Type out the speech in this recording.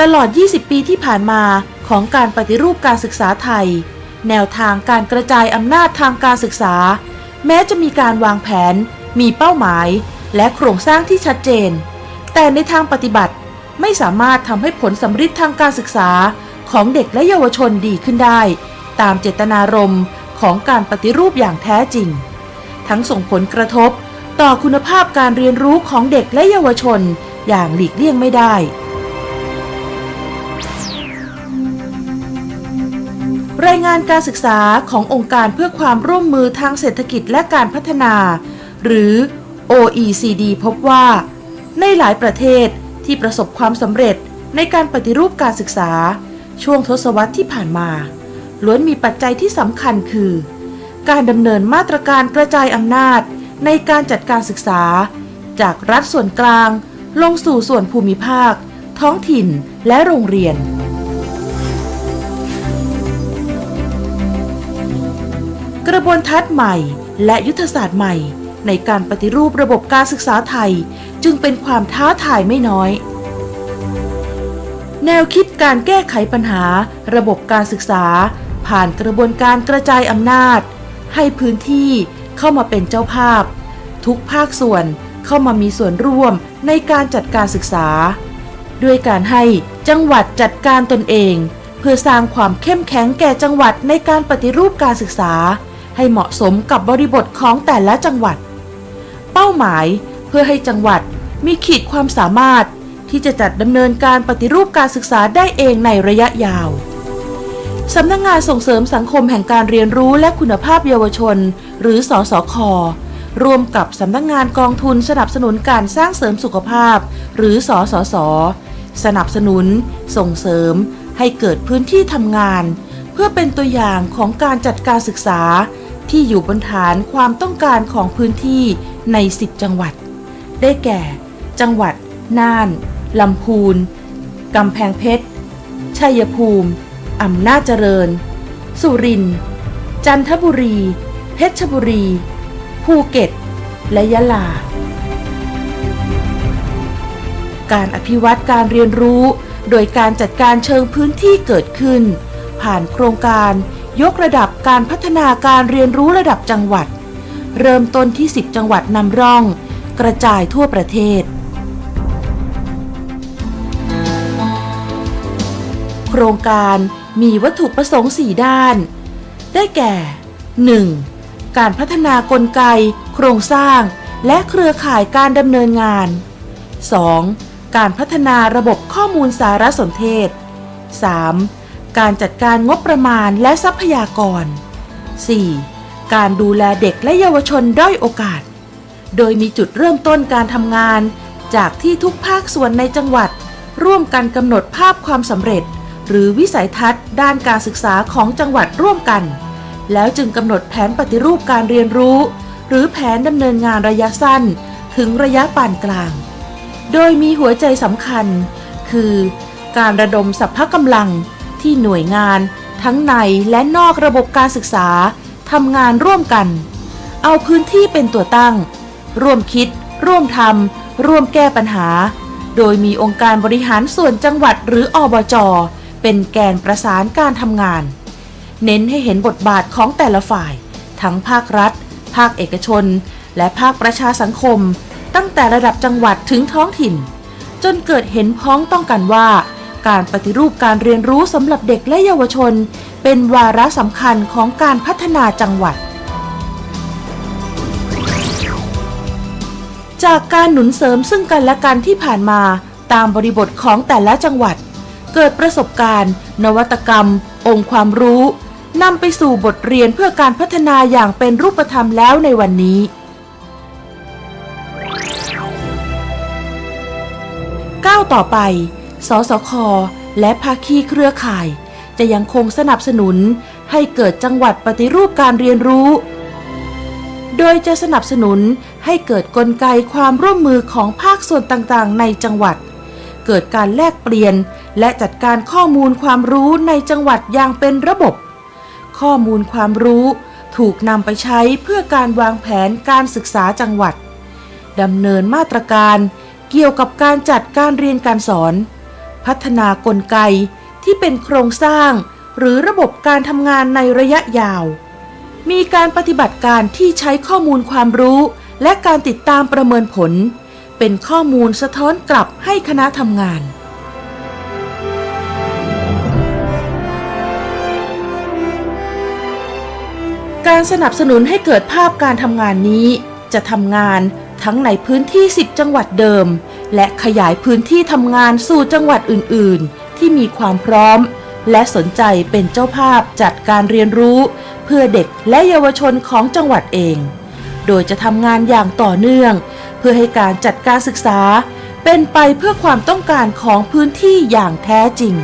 ตลอด 20 ปีที่ผ่านมาของการปฏิรูปการศึกษาไทย แนวทางการกระจายอำนาจทางการศึกษา แม้จะมีการวางแผน มีเป้าหมาย และโครงสร้างที่ชัดเจน แต่ในทางปฏิบัติไม่สามารถทำให้ผลสำฤทธิ์ทางการศึกษาของเด็กและเยาวชนดีขึ้นได้ ตามเจตนารมณ์ของการปฏิรูปอย่างแท้จริง ทั้งส่งผลกระทบต่อคุณภาพการเรียนรู้ของเด็กและเยาวชนอย่างหลีกเลี่ยงไม่ได้ รายงานการศึกษาขององค์การเพื่อความร่วมมือทางเศรษฐกิจและการพัฒนา หรือ OECD พบว่า ในหลายประเทศที่ประสบความสำเร็จในการปฏิรูปการศึกษา ช่วงทศวรรษที่ผ่านมา ล้วนมีปัจจัยที่สำคัญคือ การดำเนินมาตรการกระจายอำนาจในการจัดการศึกษา จากรัฐส่วนกลาง ลงสู่ส่วนภูมิภาค ท้องถิ่นและโรงเรียน กระบวนทัศน์ใหม่ และยุทธศาสตร์ใหม่ ในการปฏิรูประบบการศึกษาไทย จึงเป็นความท้าทายไม่น้อย แนวคิดการแก้ไขปัญหา ระบบการศึกษา ผ่านกระบวนการกระจายอำนาจ ให้พื้นที่เข้ามาเป็นเจ้าภาพ ทุกภาคส่วนเข้ามามีส่วนร่วมในการจัดการศึกษา ด้วยการให้จังหวัดจัดการตนเอง เพื่อสร้างความเข้มแข็งแก่จังหวัดในการปฏิรูปการศึกษา ให้เหมาะสมกับบริบทของแต่ละจังหวัด เป้าหมายเพื่อให้จังหวัดมีขีดความสามารถที่จะจัดดำเนินการปฏิรูปการศึกษาได้เองในระยะยาวสำนักงงานส่งเสริมสังคมแห่งการเรียนรู้และคุณภาพเยาวชน หรือสอสอคร่วมกับสำนักงงานกองทุนสนับสนุนการสร้างเสริมสุขภาพ หรือสอสอสอสนับสนุน ส่งเสริม ให้เกิดพื้นที่ทำงาน เพื่อเป็นตัวอย่างของการจัดการศึกษา ที่อยู่บนฐานความต้องการของพื้นที่ใน 10 จังหวัด ได้แก่ จังหวัด น่าน ลำพูน กำแพงเพชร ชัยภูมิ อำนาจเจริญ สุรินทร์ จันทบุรี เพชรบุรี ภูเก็ต และยะลา การอภิวัตการเรียนรู้ โดยการจัดการเชิงพื้นที่เกิดขึ้น ผ่านโครงการ ยกระดับการพัฒนาการเรียนรู้ระดับจังหวัด เริ่มต้นที่ 10 จังหวัดนำร่อง กระจายทั่วประเทศ โครงการมีวัตถุประสงค์ 4 ด้าน ได้แก่ 1. การพัฒนากลไก โครงสร้าง และเครือข่ายการดำเนินงาน 2. การพัฒนาระบบข้อมูลสารสนเทศ 3. การจัดการงบประมาณและทรัพยากร 4. การดูแลเด็กและเยาวชนด้อยโอกาส โดยมีจุดเริ่มต้นการทำงาน จากที่ทุกภาคส่วนในจังหวัด ร่วมกันกำหนดภาพความสำเร็จ หรือวิสัยทัศน์ ด้านการศึกษาของจังหวัดร่วมกัน แล้วจึงกำหนดแผนปฏิรูปการเรียนรู้ หรือแผนดำเนินงานระยะสั้น ถึงระยะปานกลาง โดยมีหัวใจสำคัญ คือ การระดมสัพพะกำลัง ที่หน่วยงานทั้งในและนอกระบบการศึกษาทำงานร่วมกัน เอาพื้นที่เป็นตัวตั้ง ร่วมคิด ร่วมทำร่วมแก้ปัญหา โดยมีองค์การบริหารส่วนจังหวัดหรืออบจ เป็นแกนประสานการทำงาน เน้นให้เห็นบทบาทของแต่ละฝ่าย ทั้งภาครัฐ ภาคเอกชน และภาคประชาสังคม ตั้งแต่ระดับจังหวัดถึงท้องถิ่น จนเกิดเห็นพ้องต้องกันว่า การปฏิรูปการเรียนรู้สำหรับเด็กและเยาวชน เป็นวาระสำคัญของการพัฒนาจังหวัด จากการหนุนเสริมซึ่งกันและกันที่ผ่านมาตามบริบทของแต่ละจังหวัด เกิดประสบการณ์ นวัตกรรม องค์ความรู้นำไปสู่บทเรียนเพื่อการพัฒนาอย่างเป็นรูปธรรมแล้วในวันนี้ ก้าวต่อไป สสค และภาคีเครือข่าย จะยังคงสนับสนุนให้เกิดจังหวัดปฏิรูปการเรียนรู้ โดยจะสนับสนุนให้เกิดกลไกความร่วมมือของภาคส่วนต่างๆ ในจังหวัด เกิดการแลกเปลี่ยนและจัดการข้อมูลความรู้ในจังหวัดอย่างเป็นระบบ ข้อมูลความรู้ถูกนำไปใช้เพื่อการวางแผนการศึกษาจังหวัดดำเนินมาตรการเกี่ยวกับการจัดการเรียนการสอน พัฒนากลไกที่เป็นโครงสร้าง หรือระบบการทำงานในระยะยาว มีการปฏิบัติการที่ใช้ข้อมูลความรู้ และการติดตามประเมินผล เป็นข้อมูลสะท้อนกลับให้คณะทำงานการสนับสนุนให้เกิดภาพการทำงานนี้ จะทำงานทั้งในพื้นที่ 10 จังหวัดเดิม และขยายพื้นที่ทำงานสู่จังหวัดอื่น ๆ ที่มีความพร้อม และสนใจเป็นเจ้าภาพจัดการเรียนรู้ เพื่อเด็กและเยาวชนของจังหวัดเอง โดยจะทำงานอย่างต่อเนื่อง เพื่อให้การจัดการศึกษา เป็นไปเพื่อความต้องการของพื้นที่อย่างแท้จริง